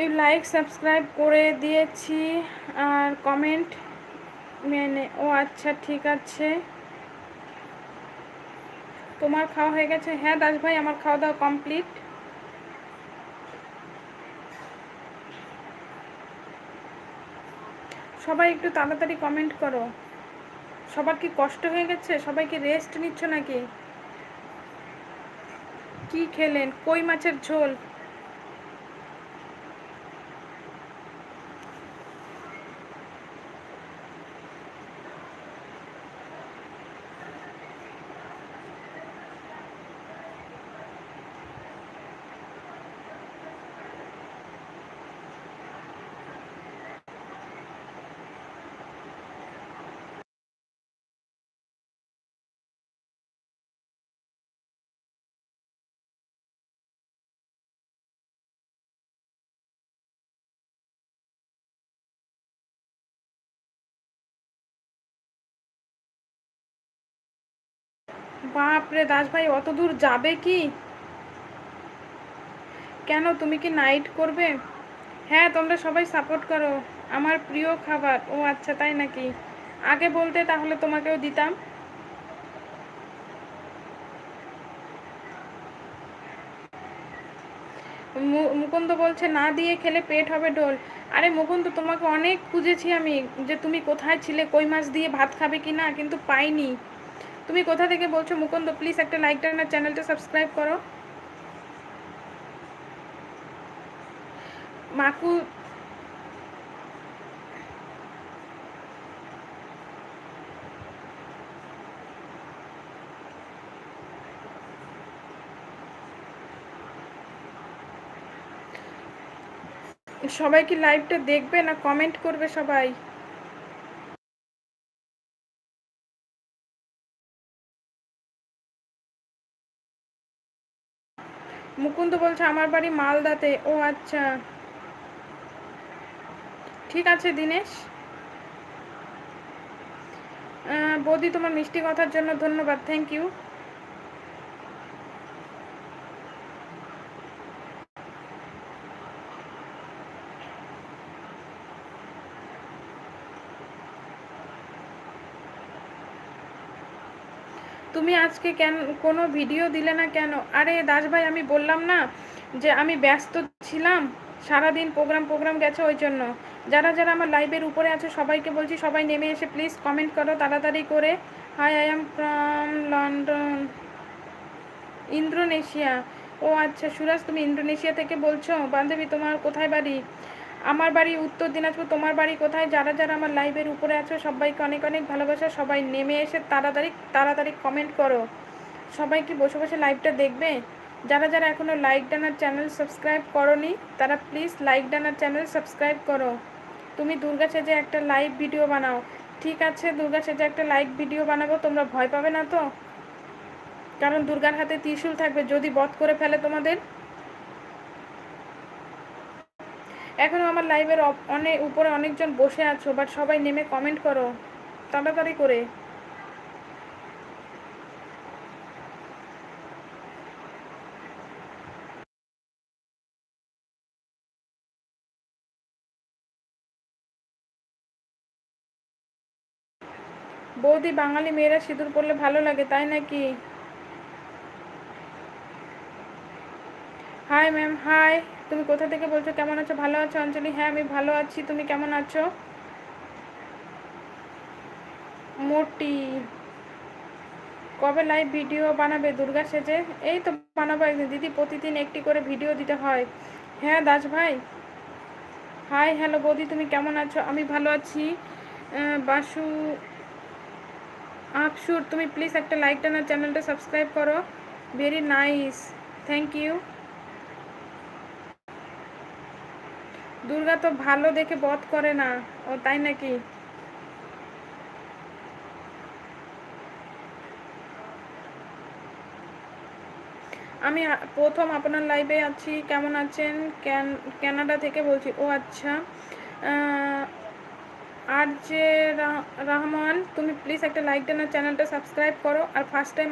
You like subscribe করে দিয়েছি আর comment মেনে, ও আচ্ছা ঠিক আছে। তোমার খাওয়া হয়ে গেছে? হ্যাঁ দাস ভাই, আমার খাওয়া দাওয়া কমপ্লিট সবাই একটু তাড়াতাড়ি কমেন্ট করো। সবার কি কষ্ট হয়ে গেছে? সবাই কি রেস্ট নিচ্ছ নাকি? কি খেলেন? কই মাছের ঝোল? বাপরে দাস ভাই অত দূর যাবে কি? কেন তুমি কি নাইট করবে? হ্যাঁ তোমরা সবাই সাপোর্ট করো। আমার প্রিয় খাবার। ও আচ্ছা তাই নাকি? আগে বলতে তাহলে তোমাকেও দিতাম। মুকুন্দ বলছে, না দিয়ে খেলে পেট হবে ডোল। আরে মুকুন্দ, তোমাকে অনেক খুঁজেছি আমি যে তুমি কোথায় ছিলে, কই মাছ দিয়ে ভাত খাবে কি না কিন্তু পাইনি। তুমি কোথা থেকে বলছো মুকুন্দ প্লিজ একটা লাইক টান চ্যানেলটা সাবস্ক্রাইব করো। মাকু, সবাই কি লাইভটা দেখবে না কমেন্ট করবে সবাই? মুকুন্দ বলছে, আমার বাড়ি মালদাতে। ও আচ্ছা। ঠিক আছে, দিনেশ। বৌদি, তোমার মিষ্টি কথার জন্য ধন্যবাদ। থ্যাংক ইউ তুমি আজকে কেন, কোনো ভিডিও দিলে না কেন? আরে দাস ভাই, আমি বললাম না যে আমি ব্যস্ত ছিলাম। সারাদিন প্রোগ্রাম প্রোগ্রাম গেছে ওই জন্য। যারা যারা আমার লাইভের উপরে আছে, সবাইকে বলছি, সবাই নেমে এসে প্লিজ কমেন্ট করো তাড়াতাড়ি করে। Hi I am from London Indonesia ও আচ্ছা সুরাজ, তুমি ইন্দোনেশিয়া থেকে বলছো? বান্ধবী, তোমার কোথায় বাড়ি? আমার বাড়ি উত্তর দিনাজপুর, তোমার বাড়ি কোথায়? যারা যারা আমার লাইভের উপরে আছো, সবাইকে অনেক অনেক ভালোবাসা। সবাই নেমে এসে তাড়াতাড়ি তাড়াতাড়ি কমেন্ট করো। সবাই কি বসে বসে লাইভটা দেখবে? যারা যারা এখনও লাইক ডানার চ্যানেল সাবস্ক্রাইব করনি, তারা প্লিজ লাইক ডানার চ্যানেল সাবস্ক্রাইব করো। তুমি দুর্গা সেজে একটা লাইভ ভিডিও বানাও। ঠিক আছে, দুর্গা সেজে একটা লাইভ ভিডিও বানাবো, তোমরা ভয় পাবে না তো? কারণ দুর্গার হাতে ত্রিশূল থাকবে, যদি বধ করে ফেলে তোমাদের এখনও আমার লাইভের অনেক উপরে অনেকজন বসে আছো বাট সবাই নেমে কমেন্ট করো। তাড়াতাড়ি করে। বৌদি বাঙালি মেয়েরা সিঁদুর পরলে ভালো লাগে, তাই নাকি? হাই ম্যাম হাই তুমি কোথা থেকে বলছো? কেমন আছো? ভালো আছো, অঞ্জলি? হ্যাঁ আমি ভালো আছি। তুমি কেমন আছো? মোটি। কবে লাইভ ভিডিও বানাবে দুর্গা সেজে? এই তো বানাবো একদিন। দিদি, প্রতিদিন একটি করে ভিডিও দিতে হয়। হ্যাঁ দাস ভাই? হাই হ্যালো বৌদি, তুমি কেমন আছো? আমি ভালো আছি। বাসু, আপসুর, তুমি প্লিজ একটা লাইক টানার চ্যানেলটা সাবস্ক্রাইব করো। Very nice thank you Durga তো ভালো দেখে বধ করে না। ও তাই নাকি? আমি প্রথম আপনার লাইভে আছি। কেমন আছেন? ক্যানাডা থেকে বলছি। ও আচ্ছা। আর যে রহমান, তুমি প্লিজ একটা লাইক দেন চ্যানেলটা সাবস্ক্রাইব করো। আর ফার্স্ট টাইম